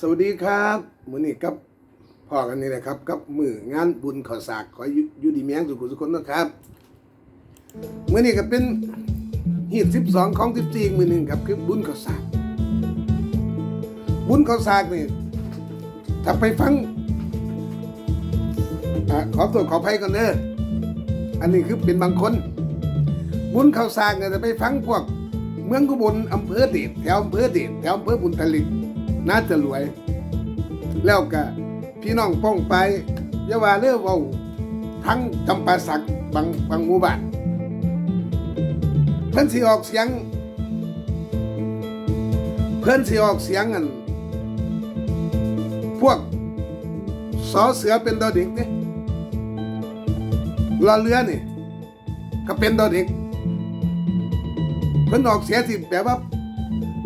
สวัสดีครับมือนี้กับพ่อกันนี่แหละครับ กับมืองานบุญขอสากขออยู่อยู่ดีมีแรงสุขสุขคนนะครับมือนี้ก็เป็นฮีด12ของ14อีกมื้อหนึงครับคือบุญขอสากบุญขอสากนี่ถ้าไปฟังอ่าขอตัวขอภัยก่อนเด้ออันนี้คือเป็นบางคน บุญเขาสร้างเนี่ยจะไปฟังพวก เมืองกุบลอำเภอเดชแถวอำเภอเดชแถวอำเภอบุญทลิก น่าจะรวย แล้วก็พี่น้องป้องไปอย่าว่าเรื่องเว่าทั้งจำปาสักบางบางหมู่บ้านเพิ่นสิออกเสียง เพิ่นสิออกเสียงอันพวกสอเสือเป็นดอเด็กเนี่ยรอเรือนี่ก็เป็นดอเด็กเพิ่นออกเสียสิแบบว่า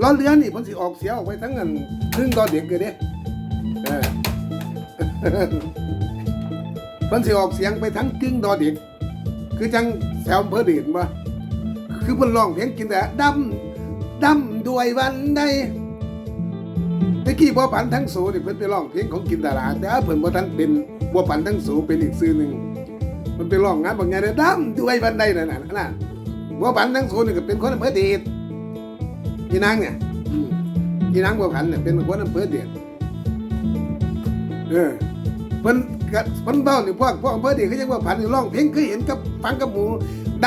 ล้อเรือนี่เพิ่นสิออกเสียออกไปทั้งนั้น ครึ่งดอเด็กเลยเด้เออเพิ่นสิออกเสียงไปทั้งกึ่งดอเด็ก คือจังแซวอำเภอเดชบ่คือเพิ่นร้องเพลงกินแต่ดำดำด้วยวันใดตะกี้บัวผันทั้งสูนี่เพิ่นไปร้องเพลงของกินดาราแต่เพิ่นบ่ทันเป็นบัวผันทั้งสูเป็นอีกชื่อหนึ่งมันไปร้องงานบางอย่างได้ดำด้วยวันใดนั่นน่ะนั่นบัวผันทั้งโซนนี่ก็เป็นคนอำเภอเดชพี่นางเนี่ย อีนางบัวผันเนี่ยเป็นคนอำเภอเดชเออเพิ่นก็เพิ่นเบ้านี่พวกพวกอำเภอเดชเขาเรียกว่าผันนี่ร้องเพลงเคยเห็นกับฟังกับหมู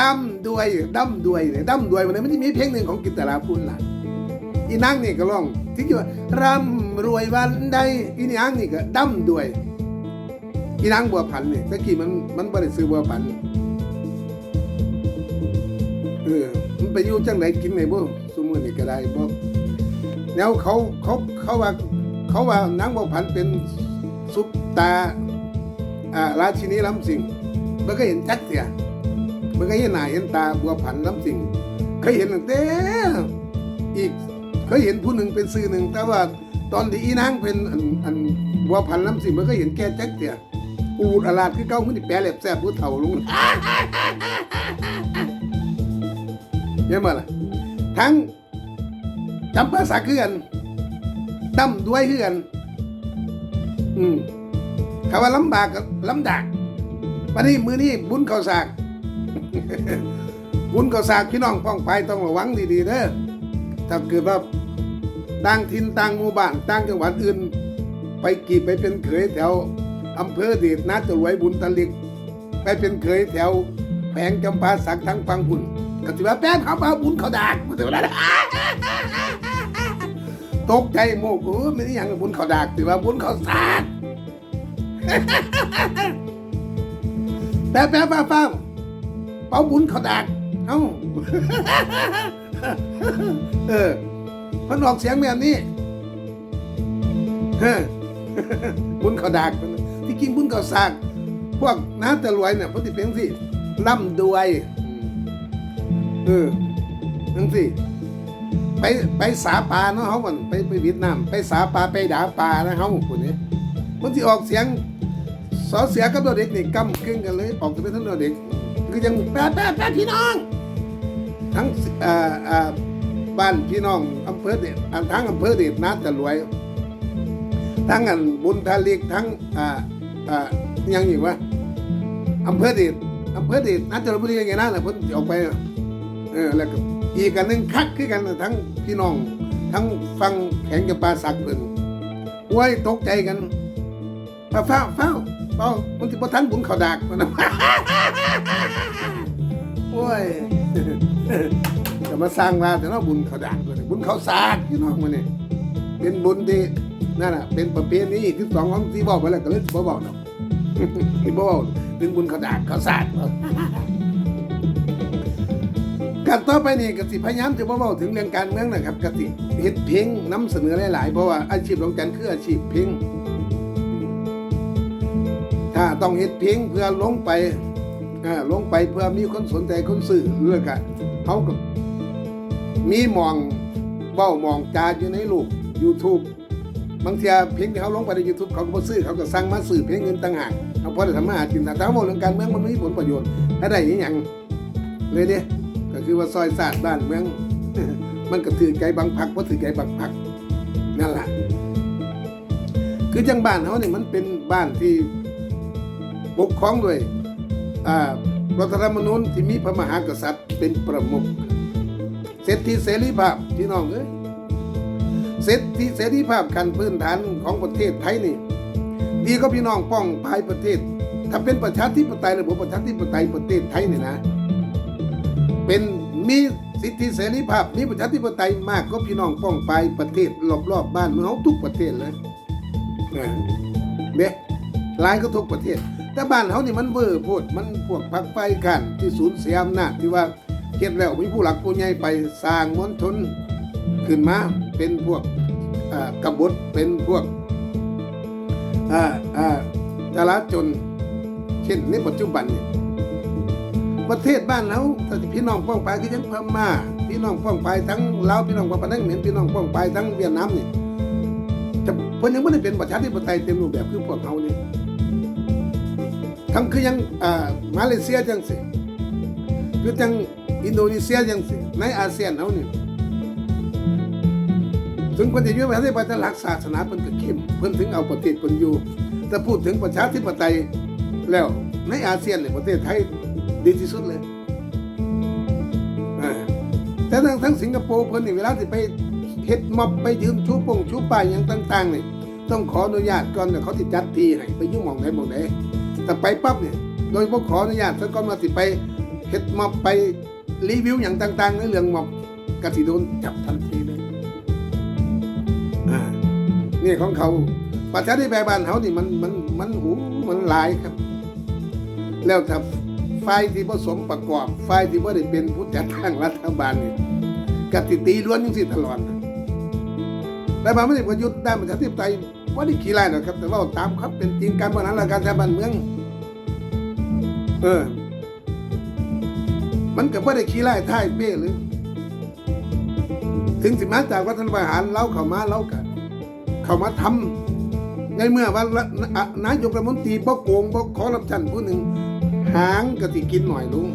ดำด้วยดำด้วยเนี่ยดำด้วยมันมันจะมีเพลงหนึ่งของกิตตราพูนล่ะอีนางนี่ก็ร้องที่ว่าร่ำรวยวันใดอีนางนี่ก็ดำด้วยอีนางบัวผันนี่ตะกี้มันมันบ่ได้ซื้อบัวผันเออมันไปอยู่จังไหนกินไหนบ่สมมือนี่ก็ได้บ่ แล้วเขาเขาเขาว่าเขาว่านางบ่ผันเป็นซุปตาอ่าราชินีลำสิงมันก็เห็นจักเสียมันก็เห็นหน้าเห็นตาบัวผันลำสิงเคยเห็นตั้งแต่อีกเคยเห็นผู้หนึ่งเป็นซื่อหนึ่งแต่ว่าตอนที่อีนางเป็นอันอันบัวผันลำสิงมันก็เห็นแก่จักเสียอูดอลาดคือเก้ามันที่แปลแหลบแซ่บผู้เฒ่าลงเห็นบ่ล่ะทั้ง จำภาษาคือกันดำด้วยคือกัน อืมคำว่าลำบากลำดากวันนี้มือนี้บุญเขาสาก บุญเขาสากพี่น้องป้องไปต้องระวังดีๆเด้อถ้าเกิดว่าต่างถิ่นต่างหมู่บ้านต่างจังหวัดอื่น ไปกีบไปเป็นเขยแถวอำเภอเดชนาจะรวยบุญตะลิก ไปเป็นเขยแถวแผงจำปาสักทั้งฟังบุญ ก็ถือว่าแป้งเขามาบุญเขาดากถือว่าตกใจโมกเออไม่ได้ยังบุญเขาดากถือว่าบุญเขาสาดแป๊บแป๊บเป้าเป้าเป้าบุญเขาดากเอ้าเออเพันออกเสียงแบบนี้เฮ้อบุญเขาดากที่กินบุญเขาสาก พวกน้าตะรวยเนี่ยพราะที่เป็นสิล่ำดวย เออนั่นสิไปไปสาปลาเนาะเขามันไปไปเวียดนามไปสาปลาไปด่าปลานะเขาคนนี้มันที่ออกเสียงสอเสียกับตัวเด็กนี่กำกึ่งกันเลยออกจะเป็นทั้งตัวเด็กคือยังแป๊ะแป๊ะแป๊ะพี่น้อง ทั้งอ่าอ่าบ้านพี่น้องอำเภอเดชทั้งอำเภอเดชน้าจะรวย ทั้งอันบุญทาลิกทั้งอ่าอ่ายังอยู่วะอำเภอเดชอำเภอเดชน้าจะรวยบุรียังไงนะเพิ่นสิออกไป เออแล้วก็อีกอันหนึงคักคือกันทั้งพี่น้อง ทั้งฟังแข่งกับปลาสักเพิ่นโอ้ยตกใจกันฟ้าฟ้าวฟ้าเป้ามันสิบ่ทันบุญเขาดากมันนะโอ้ยจะมาสร้างมาแต่เนาะบุญเขาดากเลยบุญเขาสากพี่น้องมันนี่เป็นบุญที่นั่นน่ะเป็นประเพณีที่สองของที่บอกไปแล้วก็เลยบ่บอกเนาะที่บ่บอกเป็นบุญเขาดากเขาสากเนาะ การต่อไปนี่กสิพยายามจะบ่เว้าถึงเรื่องการเมืองนะครับกสิเฮ็ดเพลงนำเสนอหลายๆเพราะว่าอาชีพของกันคืออาชีพเพลงถ้าต้องเฮ็ดเพลงเพื่อลงไปอ่าลงไปเพื่อมีคนสนใจคนซื้อเรื่องกันเขาก็มีมองเว้ามองจาอยู่ในลูก YouTube บางทีเพลงที่เขาลงไปใน YouTube เขาก็บ่ซื้อเขาก็สั่งมาซื้อเพลงเงินต่างหากเขาพอได้ทำมาหากินแต่ถ้าเว้าเรื่องการเมืองมันไม่มีผลประโยชน์ถ้ได้อีหยังเลยเด้ คือว่าซอยศาสตร์บ้านเมืองมันก็ถือใจบางพักว่าถือใจบางพักนั่นแหละคือจังบ้านเขาเนี่ยมันเป็นบ้านที่ปกครองด้วยรัฐธรรมนูญที่มีพระมหากษัตริย์เป็นประมุขเสรีเสรีภาพพี่น้องเอ้ยเสรีเสรีภาพขั้นพื้นฐานของประเทศไทยนี่ดีก็พี่น้องป้องภายประเทศ ถ้าเป็นประชาธิปไตยระบบประชาธิปไตยประเทศไทยเนี่ยนะ เป็นมีสิทธิเสรีภาพ มีประชาธิปไตยมากก็พี่น้องป้องไปประเทศรอบๆบ้านเมืองเขาทุกประเทศเลยเนี่ยหลายก็ทุกประเทศ แต่บ้านเขานี่มันเบื่อโพดมันพวกพักไฟกันที่สูญเสียอำนาจที่ว่าเก็บแล้วมีผู้หลักผู้ใหญ่ไปสร้างมณฑลขึ้นมาเป็นพวกกบฏเป็นพวกอ่าอ่าจราจน เช่นในปัจจุบันเนี่ย ประเทศบ้านเราถ้าพี่น้องป้องไปคือยังพม่าพี่น้องป้องไปทั้งลาวพี่น้องป้องไปทั้งเหม็นพี่น้องป้องไปทั้งเวียดนามนี่จะเพิ่นยังไม่ได้เป็นประชาธิปไตยเต็มรูปแบบคือพวกเขานี่ทั้งคือยังอ่ามาเลเซียจังสิคือจังอินโดนีเซียจังสิในอาเซียนเขานี่ถึงคนจะอยู่ประเทศปฏิหลักศาสนาเพิ่นก็เข้มเพิ่นถึงเอาประเทศเพิ่นอยู่แต่พูดถึงประชาธิปไตยแล้วในอาเซียนเนี่ยประเทศไทย ดีที่สุดเลยอ่าแต่ทั้งทั้งสิงคโปร์เพิ่นนี่เวลาที่ไปเฮ็ดม็อบไปยืมชูปงชูป้ายอย่างต่างๆนี่ต้องขออนุญาตก่อนแล้วเขาสิจัดทีให้ไปยู่หม่องไหนหม่องไหนแต่ไปปั๊บเนี่ยโดยบ่ขออนุญาตซะก่อนมาสิไปเฮ็ดม็อบไปรีวิวอย่างต่างๆในเรื่องม็อบก็สิโดนจับทันทีเลยอ่านี่ของเขาประชาธิปไตยบ้านเขานี่มันมันมันหูมันหลายครับ แล้วถ้า ฝ่ายที่ผสมประกอบฝ่ายที่บ่ได้เป็นผู้จัดตั้งรัฐบาลนี่กติตีล้วนจังซี่ตลอดนะแต่บางไม่ได้ประยุทธ์ด้านประชาธิปไตยบ่ได้ขี้ไล่หรอกครับ แต่ว่าตามครับเป็นจริงการบริหารราชการชาติบ้านเมือง เออ มันก็บ่ได้ขี้ไล่ท่ายเป้เลยถึงสิมาจากรัฐประหารเราเข้ามาเราก็เข้ามาทำในเมื่อว่าละนายกรัฐมนตรีบ่โกงบ่ขอรับชันผู้หนึ่ง หางก็สิกินหน่อยลุง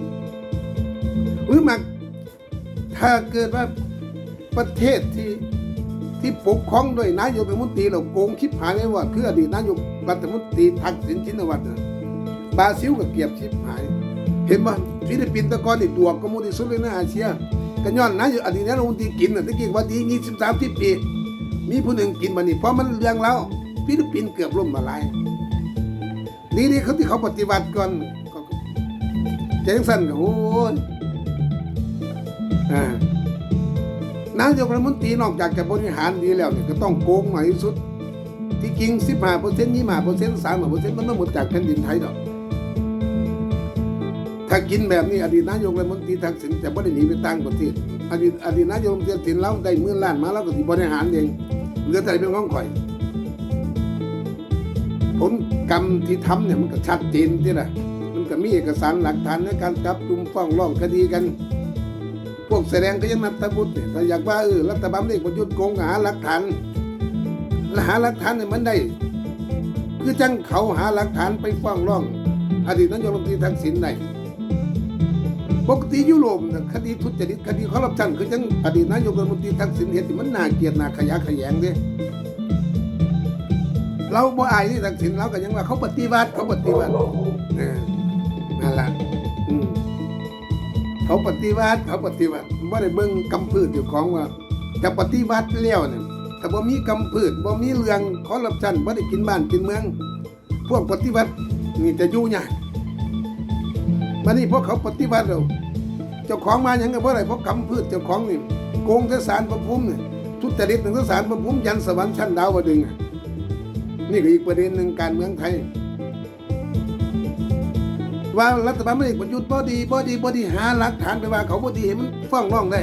หรือมักถ้าเกิดว่าประเทศที่ที่ปกครองโดยนายกรัฐมนตรีเราโกงคิดหายไม่ว่าคืออดีตนายกรัฐมนตรีทักษิณชินวัตรน่ะบราซิลก็เกียบชิบหาย เห็นบ่ฟิลิปปินส์ตะกอนนี่ตัวก็มูที่สุดเลยในอาเซียนก็ย้อนนายกอดีตนายกรัฐมนตรีกินน่ะตะกี้ว่าดี20 30ปี มีผู้หนึ่งกินมานี่เพราะมันเรื่องแล้วฟิลิปปินส์เกือบล่มละลายนี่นี่เขาที่เขาปฏิบัติก่อน เจ๊งสั้นก็โอ้ยอ่านายกรัฐมนตรีนอกจากจะบริหารดีแล้วเนี่ยก็ต้องโกงหน่อยที่สุด ที่จริง15เปอร์เซ็นต์25เปอร์เซ็นต์30เปอร์เซ็นต์มันไม่หมดจากแผ่นดินไทยดอกถ้ากินแบบนี้อดีตนายกรัฐมนตรีทักษิณจะไม่ได้หนีไปต่างประเทศอดีตอดีตนายกรัฐมนตรีทักษิณเราได้หมื่นล้านมาเราก็สิบริหารเองเหลือแต่เป็นของข่อย ผลกรรมที่ทำเนี่ยมันก็ชัดเจนที่ละ มีเอกสารหลักฐานในการจับจุมฟ้องร้องคดีกัน พวกแสดงก็ยังนับตะบุตรเนี่ยถ้าอยากว่าเออรัฐบาลเอกประยุทธ์โกงหาหลักฐานหาหลักฐานเนี่ยมันได้ คือจังเขาหาหลักฐานไปฟ้องร้อง อดีตนายกรัฐมนตรีทักษิณได้ปกติยุโรปคดีทุจริตคดีคอร์รัปชันคือจังอดีตนายกรัฐมนตรีทักษิณเห็นมันน่าเกลียดน่าขยะขยงเด้เราบ่อายที่ทักษิณเราก็ยังว่าเขาปฏิวัติเขาปฏิวัติ นั่นล่ะอืมเขาปฏิวัติเขาปฏิวัติบ่ได้เบิ่งกำพืชอยู่ของว่าจะปฏิวัติแล้วเนี่ยถ้าบ่มีกำพืชบ่มีเรื่องคอร์รัปชันบ่ได้กินบ้านกินเมือง พวกปฏิวัตินี่จะอยู่ยากบัดนี้พวกเขาปฏิวัติแล้วเจ้าของมาหยังก็บ่ได้เพราะกำพืชเจ้าของนี่โกงแต่สารประภูมินี่ยทุจริตถึงสารประภูมิยันสวรรค์ชั้นดาวดึงส์อะนี่ก็อีกประเด็นหนึ่งการเมืองไทย ว่ารัฐบาลไม่ได้ประยุทธ์บ่ดีบ่ดีบ่ดีหาหลักฐานไปว่าเขาบ่ดีให้มันฟ้องร้องได้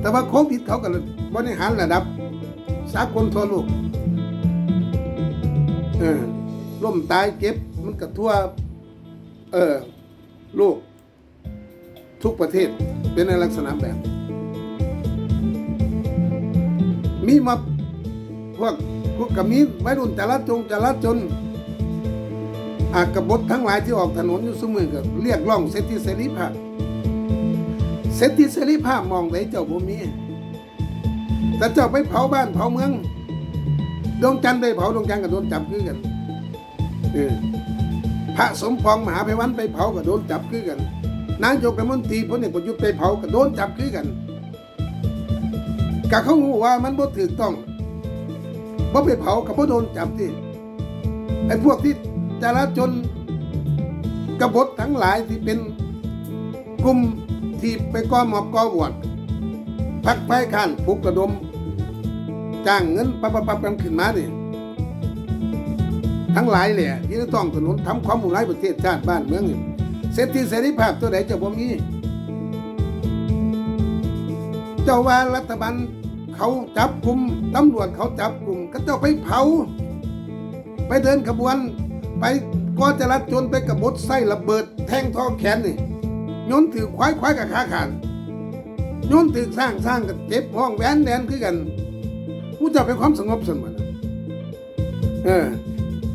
แต่ว่าโควิดเขาก็บริหารระดับสากลทั่วโลกเออล่มตายเก็บมันก็ทั่วเออโลกทุกประเทศเป็นในลักษณะแบบ มีมาพวกพวกกมีวัยรุ่นจราจงจราจน อากบฏทั้งหลายที่ออกถนนอยู่เสมอก็เรียกร้องเสิทธิเสรีภาพเสิทธิเสรีภาพมองไหนเจ้าบ่มีแต่เจ้าไปเผาบ้านเผาเมืองดวงจันทร์ไปเผาดวงจันทร์ก็โดนจับคือกันเออพระสมปองมหาไพวันไปเผาก็โดนจับคือกันนายกรัฐมนตรีพลเอกประยุทธ์ไปเผาก็โดนจับคือกันกะเขาหูว่ามันบ่ถูกต้องบ่ไปเผาก็บ่โดนจับที่ไอ้พวกที่ จราจนกบฏทั้งหลายที่เป็นกลุ่มที่ไปก่อหมอบก่อบวชพักไฟข้านปลุกกระดม จ้างเงินปับปับปับกันขึ้นมาเนี่ยทั้งหลายแหละที่จะต้องถนนทำความมุ่งร้ายประเทศชาติบ้านเมืองนี่เสรีเสรีภาพตัวไหนจะบ่มีเจ้าว่ารัฐบาลเขาจับกลุ่มตำรวจเขาจับกลุ่มก็เจ้าไปเผา ไปเดินขบวน ไปก็จะรัดจนไปกบฏไส้ระเบิดแทงท้อแขนนี่โยนถือควายควายกับขาขาดโยนถือสร้างสร้างกับเจ็บห้องแหวนแดนคือกันมู้เจ้าเป็นความสงบสนบัดเออ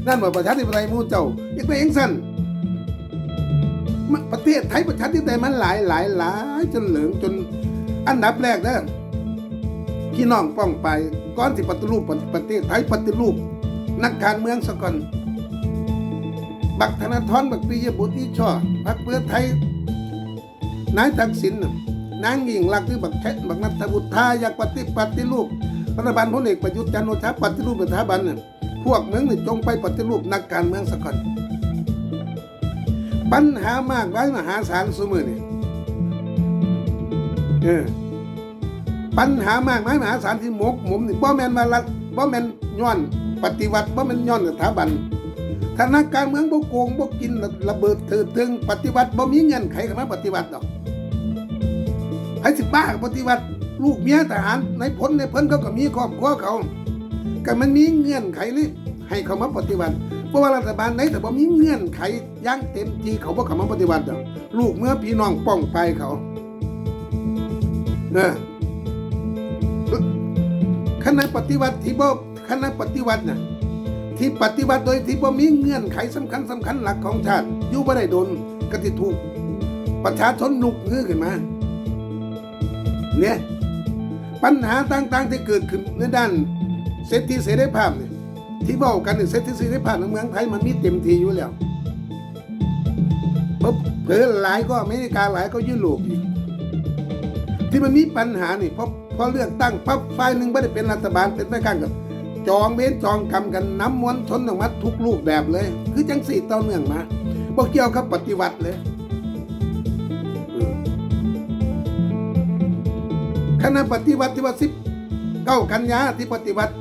นั่นว่าประชาธิปไตยมู้เจ้าอยากไปเองสั้นประเทศไทยประชาธิปไตยมันหลายหลายหลายจนเหลืองจนอันดับแรกเด้อพี่น้องป้องไปก่อนที่ปฏิรูปประเทศไทยปฏิรูป นักการเมืองสก่อน บักธนาธรบักปิยบุตรที่ช่อพักเพื่อไทยนายทักษิณนางยิ่งลักษณ์หรือบักแคบักนัทบุตรทาอยากปฏิปฏิรูปรัฐบาลพลเอกประยุทธ์จันทร์โอชาปฏิรูปสถาบันน่ะพวกเมืองนี่จงไปปฏิรูปนักการเมืองสก่อนปัญหามากไว้มหาศาลสมือนี่เออปัญหามากมายมหาศาลที่หมกหมุมนี่บ่แมนว่ารัฐบ่แมนย้อน ปฏิวัติบ่แมนย้อนสถาบัน ถ้านักการเมืองบ่โกงบ่กินระเบิดเถิดถึงปฏิวัติบ่มีเงื่อนไขเข้ามาปฏิวัติดอกให้สิบ้ากับปฏิวัติ ลูกเมียทหารในพลในเพิ่นเขาก็มีครอบครัวเขาก็มันมีเงื่อนไขนี่ให้เขามาปฏิวัติเพราะว่ารัฐบาลไหนแต่บ่มีเงื่อนไขย่างเต็มทีเขาบ่เขามาปฏิวัติดอกลูกเมื่อพี่น้องป้องไปเขาเออคณะปฏิวัติที่บ่คณะปฏิวัติน่ะ ที่ปฏิวัติโดยที่บ่ามีเงื่อนไขสำคัญสำคัญหลักของชาติอยู่บ่ได้โดนก็สิถูก ประชาชนลุกฮือขึ้นมาเนี่ยปัญหาต่างๆ ที่เกิดขึ้นในด้านเสรีเสรีภาพเนี่ยที่เว้ากันเนี่ยเสรีเสรีภาพในเมืองไทยมันมีเต็มทีอยู่แล้วเพราะเผลอหลายก็อเมริกาหลายก็ยุโรปอีกที่มันมีปัญหานี่เพราะเพอเลือกตั้งปั๊บฝ่ายหนึ่งไม่ได้เป็นรัฐบาลเป็นฝ่ายข้างกับ จองเว้นจองกรรมกันน้ำมวลชนออกมาทุกรูปแบบเลย คือจังสี่ต่อเนื่องมาบ่เกี่ยวกับปฏิวัติเลยคณะปฏิวัติที่ว่าสิบเก้ากันยาที่ปฏิวัติ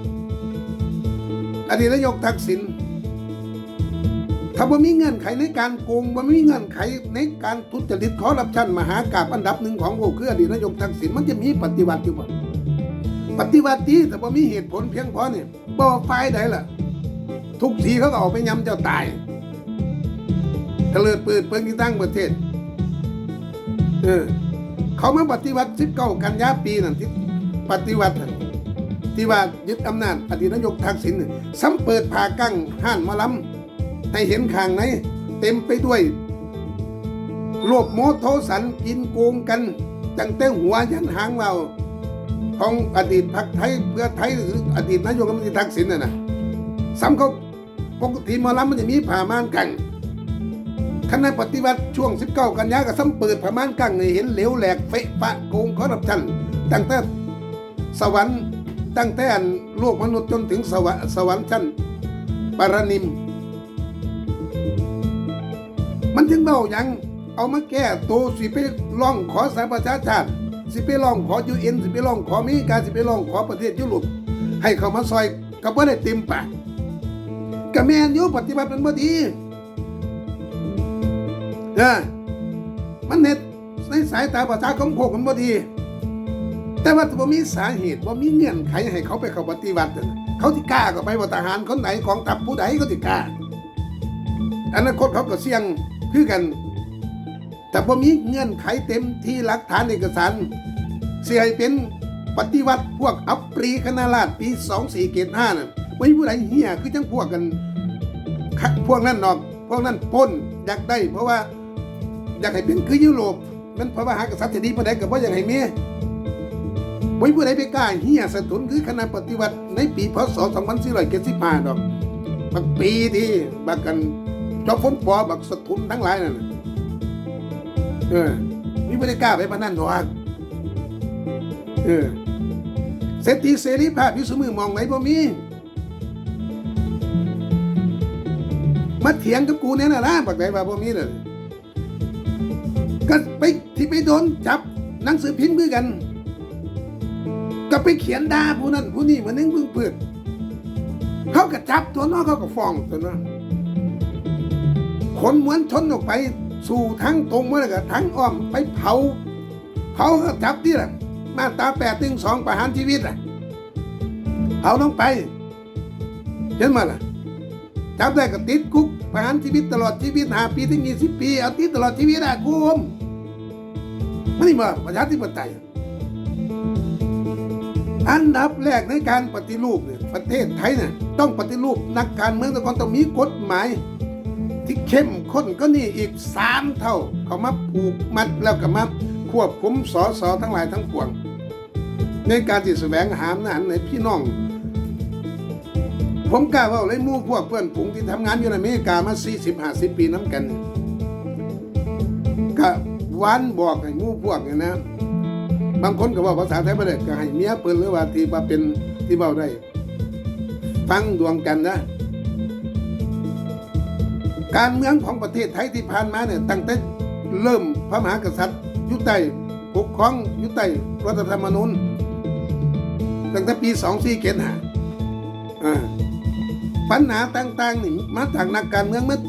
อดีตนายกทักษิณถ้าบ่มีเงื่อนไขในการโกงบ่มีเงื่อนไขในการทุจริตคอร์รัปชันมหากาบอันดับหนึ่งของโลกคืออดีตนายกทักษิณมันจะมีปฏิวัติอยู่บ่ ปฏิวัติแต่บ่มีเหตุผลเพียงพอนี่บ่ฝ่ายใดล่ะ ทุกทีเขาก็เอาไปย้ำเจ้าตายเตลิดเปิดเปิงที่ตั้งประเทศ เออ เขามาปฏิวัติ19กันยาปีนั่นที่ปฏิวัติที่ว่ายึดอำนาจอดีตนายกทักษิณซ้ำเปิดผ่ากั้งห้านมาลำให้เห็นข้างในเต็มไปด้วยโลภโมโทสันกินโกงกันจังแต่หัวยันหางเรา ของอดีตพรรคไทยเพื่อไทยหรืออดีตนายกรัฐมนตรีทักษิณน่ะนะซ้ำเขาปกติหมอลำมันจะมีผ่าม่านกังคณะปฏิวัติช่วง 19 กันยาก็ซ้ำเปิดผ่าม่านกังเห็นเหลวแหลกเฟะปะโกงคอร์รัปชันตั้งแต่สวรรค์ตั้งแต่อันโลกมนุษย์จนถึงสวรรค์สวรรค์ชั้นปรนิม มันถึงเบาหยังเอามาแก้ตัวสิไปร้องขอสหประชาชาติ สิไปร้องขอยูเอ็นสิไปร้องขอมริการสิไปร้องขอประเทศยุโรปให้เขามาซอยก็บ่ได้เต็มปากก็แมนยู่ปฏิบัติมันบ่ดีเออมันเน็ดในสายตาประชาคมโคกมันบ่ดี แต่ว่าบ่มีสาเหตุบ่มีเงื่อนไขให้เขาไปเข้าปฏิบัติเขาที่กล้าก็ไปว่าทหารคนไหนของทัพผู้ใดก็ที่กล้าอนาคตเขาก็เสี่ยงคือกัน แต่พอมีเงื่อนไขเต็มที่หลักฐานเอกสารเสียให้เป็นปฏิวัติพวกอัปปรีคณาราชปีสองสี่เกตห้านั่นไม่มีผู้ใดเหี้ยคือจังพวกกันคักพวกนั้นนอกพวกนั้นป้นอยากได้ เพราะว่าอยากให้เป็นคือยุโรปมันเพราะว่าหากษัตริย์จะดีปานใดกับว่าอยากให้มีไว้ผู้ใดไปกล้าเฮียสถุนคือคณะปฏิวัติในปีพศ2475ดอก บักปีที่บักกันจอมฝนปอบักสถุนทั้งหลายนั่นน่ะ เออมีผู้ใดกล้าไปพนันดอกเออเศรษฐีเสรีภาพอยู่สมือมองไหนบ่มีมาเถียงกับกูเนี่ยนะนะบักไหนว่าบ่มีเลยก็ไปที่ไปโดนจับหนังสือพิมพ์ด้วยกัน ก็ไปเขียนด่าผู้นั้นผู้นี้เหมือนนึงพึ่งเปิดเขาก็จับตัวนองเขาก็ฟ้องตัวน้องคนมวนชนออกไป สู่ทั้งตรงเมื่อกับทั้งอ้อมไปเผาเผาก็จับที่ละมาตาแปดตึงสองประหารชีวิตอะเผาลงไปเห็นไหมล่ะจับได้ก็ติดคุกประหารชีวิตตลอดชีวิตหาปีถึงยี่สิบปีเอาติดตลอดชีวิตอะคุมไม่ได้มาประชาธิปไตยอันดับแรกในการปฏิรูปเนี่ยประเทศไทยเนี่ยต้องปฏิรูปนักการเมืองแต่ก่อนต้องมีกฎหมาย ที่เข้มข้นก็นี่อีกสามเท่า เขามาผูกมัดแล้วก็มาควบคุมสอสอทั้งหลายทั้งปวง ในการที่แสวงหาอำนาจในพี่น้อง ผมกล้าว่าเลยมู่พวกเพื่อนผงที่ทำงานอยู่ในอเมริกามา 40 50 ปีน้ำกันก็วันบอกให้มู่พวกเนี่ยนะ บางคนก็บอกภาษาไทยไม่ได้ก็ให้เมียเปิ้นหรือว่าที่ว่าเป็นที่เบาได้ ฟังดวงกันนะ การเมืองของประเทศไทยที่ผ่านมาเนี่ยตั้งแต่เริ่มพระมหากษัตริย์ยุติปกครองยุติรัฐธรรมนูญตั้งแต่ปี 2 4เกณฑ์หาอ่าปัญหาต่างๆนี่มาจากนักการเมืองมัด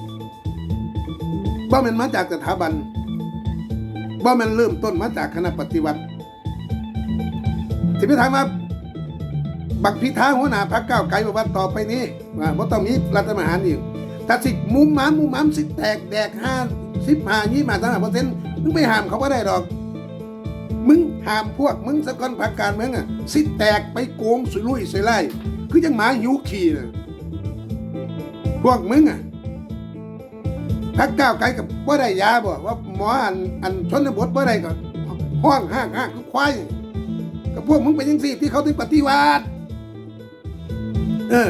บ่มันมาจากสถาบันบ่มันเริ่มต้นมาจากคณะปฏิวัติที่ไปถามว่าบักพิธาหัวหน้าพรรคก้าวไกลบอกว่าต่อไปนี้ว่าบ่ต้องมีรัฐประหารอีก ถ้าสิมุมหมามมุมหมามสิแตกแดกห้าสิบห้ายี่มาสามเปอร์เซ็นต์มึงไปห้ามเขาก็ได้ดอก มึงห้ามพวกมึงสะกอนพรรคการเมืองอะสิแตกไปโกงสุรุ่ยสุร่ายคือจังหมาหิวขี่น่ะพวกมึงอะพรรคก้าวไกลกับบ่ได้ยาบ่ว่าหมออันอันชนบทบ่ได้ก็ห้องห้างห้างคือควายกับพวกมึงเป็นยังสี่ที่เขาถึงปฏิวัติเออ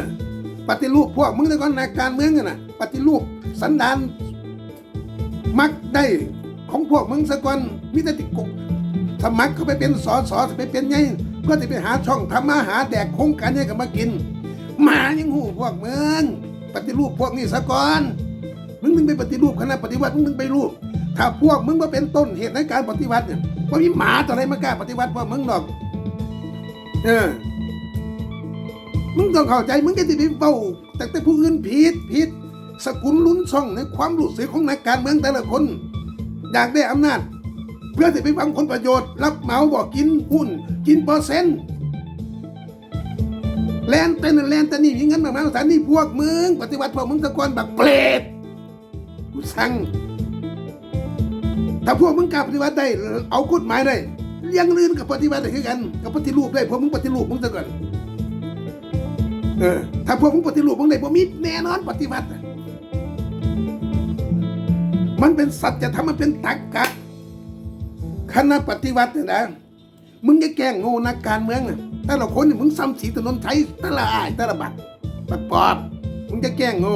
ปฏิรูปพวกมึงแต่ก่อนในการเมืองอะนะปฏิรูปสันดานมักได้ของพวกมึงสะก่อนมิต่ติดกกสมัครเข้าไปเป็นสอสอไปเป็นไงเพื่อจะไปหาช่องทำมาหาแดกโครงการให้กับมากินหมายังหูพวกมึงปฏิรูปพวกนี้สะก่อนมึงถึงไปปฏิรูปคณะปฏิวัติมึงถึงไปรูป ถ้าพวกมึงมาเป็นต้นเหตุในการปฏิวัติเนี่ยว่ามีหมาตัวไหนมากล้าปฏิวัติพวกมึงหรอก เออ มึงต้องเข้าใจมึงก็จะไปเฝ้าแต่แต่ผู้อื่นผิดผิดสกุลลุ้นช่องในความรู้สึกของนักการเมืองแต่ละคน อยากได้อำนาจ เพื่อจะไปฟังผลประโยชน์ รับเหมาบอกกินหุ้น กินเปอร์เซ็นต์แลนเต้นแลนแต่นี่มีเงินมากมายสานี่พวกมึง ปฏิวัติพวกมึงตะกอนบักเปรตกูสั่งถ้าพวกมึงกล้าปฏิวัติได้เอากฎหมายได้เลี้ยงลื่นกับปฏิวัติได้คือกัน กับปฏิรูปได้พวกมึงปฏิรูปมึงซะก่อน เออถ้าพวกมึงปฏิรูปมึงได้พวกมีแน่นอนปฏิวัติ มันเป็นสัจธรรมมันเป็นตรรกะคณะปฏิวัติเนี่ยนะมึงจะแกล้งโง่นักการเมืองน่ะแต่ละคนนี่มึงซ้ำสีถนนไทยแต่ละอายแต่ละบัตรบัตรปอบมึงจะแกล้งโง่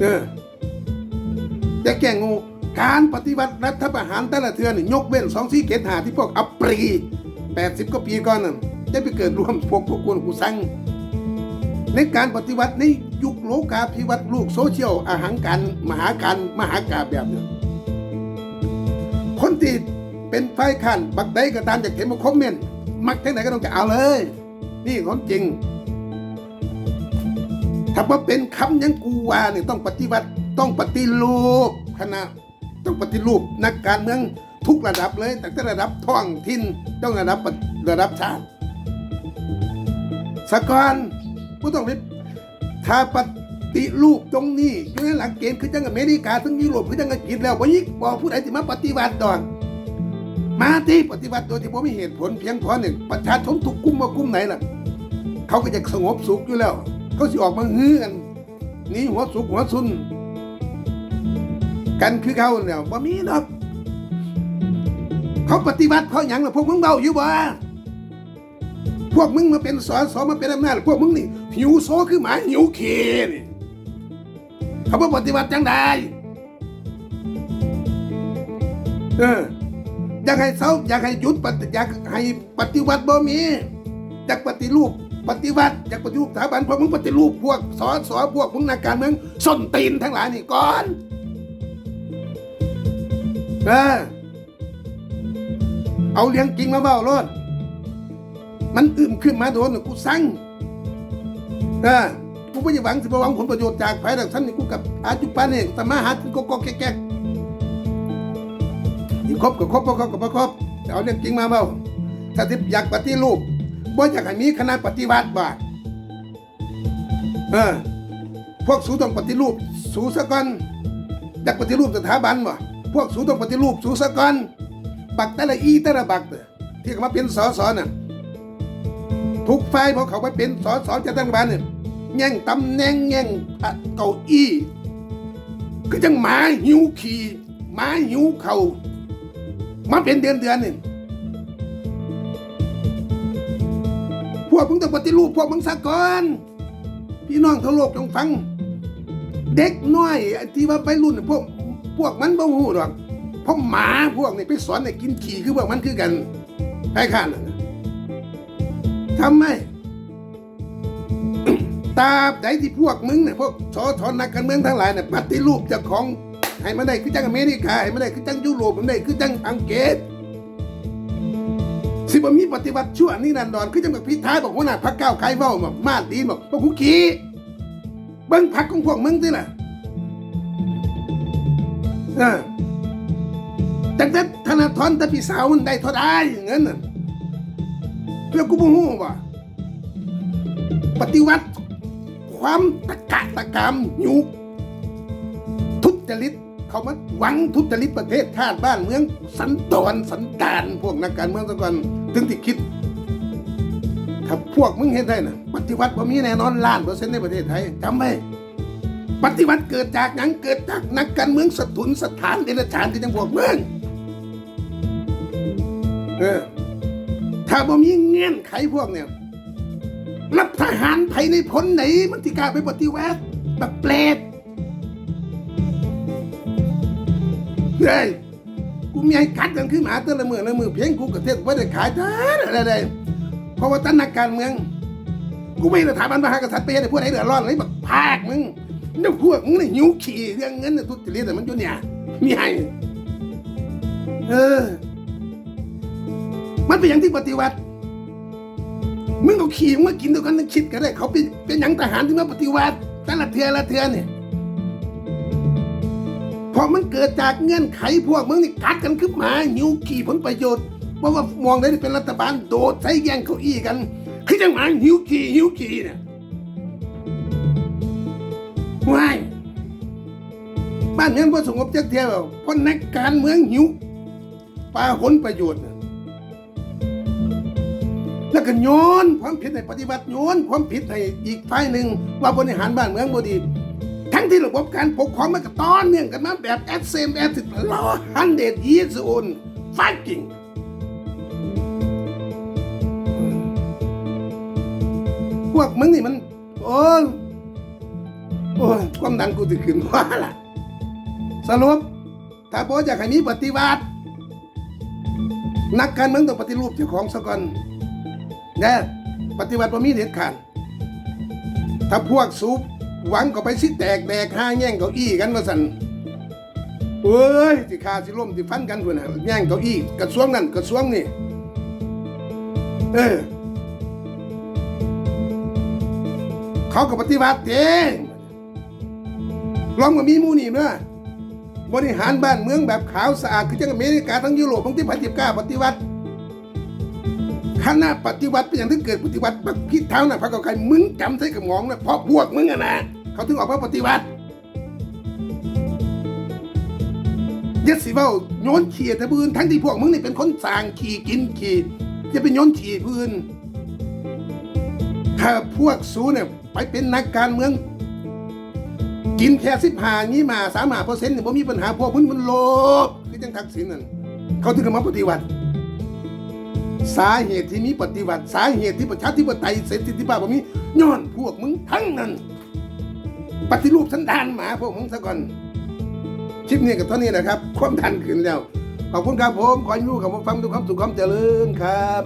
เออจะแก้งูการปฏิวัติรัฐประหารแต่ละเทือนยกเว้นสองสี่เกตหาที่พวกอัปรีแปดสิบกว่าปีก่อนนั่นได้ไปเกิดร่วมพวกพวกกวนกูสั่ง ในการปฏิวัติในยุคโลกาภิวัตน์ลูกโซเชียลอาหารการมหาการมหากาแบบนี้คนที่เป็นฝ่ายค้านบักใดก็ตามจากเห็นมาคอมเมนต์มักทั้งไหนก็ต้องจะเอาเลย นี่ของจริง ถ้าว่าเป็นคำยังกูว่าเนี่ยต้องปฏิวัติต้องปฏิรูปคณะต้องปฏิรูปนักการเมืองทุกระดับเลยตั้งแต่ระดับท้องถิ่นต้องระดับระดับชาติสกอน ก็ต้องไปถ้าปฏิรูปตรงนี้อยู่ในหลักเกณฑ์คือจังอเมริกาทั้งยุโรปคือจังอังกฤษแล้วบ่ยิกบอกผู้ใดที่มาปฏิวัติดอกมาที่ปฏิวัติโดยที่ผมมีเหตุผลเพียงพอหนึ่งประชาชนถูกกุ้มว่ากลุ่มไหนล่ะ เขาก็จะสงบสุขอยู่แล้ว เขาสิออกมาฮือกันนี่หัวสุกหัวซุน กันคือเขาเนี่ยบ่มีดอกเขาปฏิบัติเพราะหยังล่ะพวกมึงเบาอยู่บ่พวกมึงมาเป็นสอสอมาเป็นอำนาจพวกมึงนี่ หิวโซคือหมาหิวเขนี่เขาบอกปฏิวัติจังใดเอออยากให้เศร้าอยากให้หยุดปฏิอยากให้ปฏิวัติบ่มีอยากปฏิรูปปฏิวัติอยากปฏิรูปสถาบันพวกมึงปฏิรูปพวกสอสอพวกมึงนักการเมืองส้นตีนทั้งหลายนี่ก่อนเออเอาเลี้ยงจริงมาเบ้ารถมันอึมขึ้นมาโดนกูสั่ง เออกูไม่ได้หวังสิบหวังผลประโยชน์จากไผ่ดอกท่านนี่กูกับอาจุปานนี่สมาหากินก็ก็แก่ๆอีกครบก็ครบบ่ครบก็บ่ครบแต่เอาเรื่องจริงมาเบ้าถ้าที่อยากปฏิรูปบ่อยากให้มีคณะปฏิวัติบ่าเออพวกสูต้องปฏิรูป สูสะก่อนอยากปฏิรูปสถาบันบ่พวกสูต้องปฏิรูปสูสะก่อนบักแต่ละอีแต่ละบักเด้อที่เขามาเป็นสอสอน่ะ ทุกฝ่ายพอเขาไปเป็นสสจะตั้งบ้านเนี่ยแย่งตำแหน่งแย่งอะเก้าอี้ ก็จังหมาหิวขี่หมาหิวเขามาเป็นเดือนเดือนนี่พวกมึงต้องปฏิรูปพวกมึงซะก่อนพี่น้องทั้งโลกจงฟัง เด็กน้อยไอ้ที่ว่าไปรุ่นพวกพวกมันบ่ฮู้หรอกเพราะหมาพวกนี่ไปสอนให้กินขี่คือพวกมันคือกันไอ้ข้านั่นน่ะ ทำไมตาบใดที่พวกมึงเนี่ยพวกสอทอนักการเมืองทั้งหลายเนี่ยปฏิรูปจากของให้มันได้คือจังอเมริกาให้มันได้คือจังยุโรปมันได้คือจังอังกฤษสิบ่มีปฏิวัติชั่วนี่นันดอนคือจังแบบพิธาบอกว่าน่ะพรรคก้าวไกลเว้าแบบมาดีบอกพวกกูขี้เบิ่งพรรคของพวกมึงสิล่ะเออแต่แต่ธนาธรแต่พี่สาวมันได้เท่าใดอย่างนั้นน่ะ เพื่อกูบ่ฮู้ว่ปฏิวัติ ความตะกะตะกามยุกทุจริตเขามาหวังทุจริตประเทศชาติบ้านเมือง สันดอนสันดานพวกนักการเมืองตะกอนถึงที่คิด ถ้าพวกมึงเห็นได้นะปฏิวัติบ่มีแน่นอนล้านเปอร์เซ็นต์ในประเทศไทยจำไว้ปฏิวัติเกิดจากหยังเกิดจากนักการเมืองสถุนสถานเดรัจฉานที่จังพวกเมืองเออ ถ้าบ่มีเงื่อนไขพวกเนี่ยรับทหารไทยในผลไหนมันที่กาไปปฏิวัติแบบเปรตเฮ้ยกูมีให้กัดกันขึ้นมาแต่ละมือละมือเพียงกูกับเทศว่าได้ขายจ้าอะไรใดเพราะว่าตั้งนักการเมือง กูไม่ได้ถามมันมหากษัตริย์ไปให้พวกไหนเดือดร้อนเลยแบบภาคมึงเนี่ยพวกมึงเนี่ยหิวขี่เรื่องเงินเนี่ยทุจริตแต่มันอยู่เนี่ยมีให้เออ มันเป็นอย่างที่ปฏิวัติมึงก็ขี่มากินด้วยกันนึกคิดก็ได้เขาเป็นเป็นอย่างทหารที่มาปฏิวัติแต่ละเทือละเทือเนี่ยเพราะมันเกิดจากเงื่อนไขพวกมึงนี่กัดกันขึ้นมาหิวขี่ผลประโยชน์เพราะว่ามองได้เป็นรัฐบาลโดดใช้แย่งเก้าอี้กันคือจังหวะหิวขี่หิวขี่เนี่ยว้ายบ้านเมืองพอสงบจักเทียวเพราะนักการเมืองหิวปลาผลประโยชน์น แล้วก็โยนความผิดในปฏิบัติโยนความผิดในอีกฝ่ายหนึ่งว่าบริหารบ้านเมืองบ่ดี ทั้งที่ระบบการปกครองมันก็ต้อนเนื่องกันมาแบบแอดเซมแอดสิรอฮันเดดยีสโอนฟักกิ้งพวกมึงนี่มัน โอ้โอ้ความดังกูจะขึ้นว่าล่ะ สรุป ถ้าบ่อยากให้มีปฏิวัติ นักการเมืองต้องปฏิรูปเจ้าของซะก่อน น่ปฏิวัติบ่มีเด็ดขาดถ้าพวกสูบหวังก็ไปสิแตกแดกห้าแย่งเก้าอี้กันว่าสันเอ้ยสิขาสิล่มสิฟันกันพุ่นน่ะแย่งเก้าอี้กระทรวงนั่นกระทรวงนี่เออเขาก็ปฏิวัติเองลองมามีมูนี่เนาะบริหารบ้านเมืองแบบขาวสะอาดคือจังอเมริกาทั้งยุโรปทั้งที่พันธิบก้าปฏิวัติ คณะปฏิวัติเป็นอย่างที่เกิดปฏิวัติแบบพี่เท้าน่ะพรรคเก้าไกลมึงจำใส่กับหมองนะเพราะพวกมึงอะนะเขาถึงออกมาปฏิวัติยัดสิเว้าโยนขี่แต่พื้นทั้งที่พวกมึงนี่เป็นคนสางขี่กินขี่จะเป็นโยนขี่พื้นถ้าพวกสูเนี่ยไปเป็นนักการเมือง กินแค่สิบหางี้มาสามหาเปอร์เซ็นต์เนี่ยผมมีปัญหาพวกมึงมันโลภคือจังทักษิณนั่นเขาถึงมาปฏิวัติ สาเหตุที่มีปฏิวัติ สาเหตุที่ประชาธิปไตยเสรีภาพแบบนี้ย้อนพวกมึงทั้งนั้น ปฏิรูปสันดานหมาพวกมึงซะก่อนคลิปนี้กับเท่านี้นะครับ ความทันขึ้นแล้ว ขอบคุณครับผม ขอให้รู้กับผมฟังทุกความสุขความเจริญครับ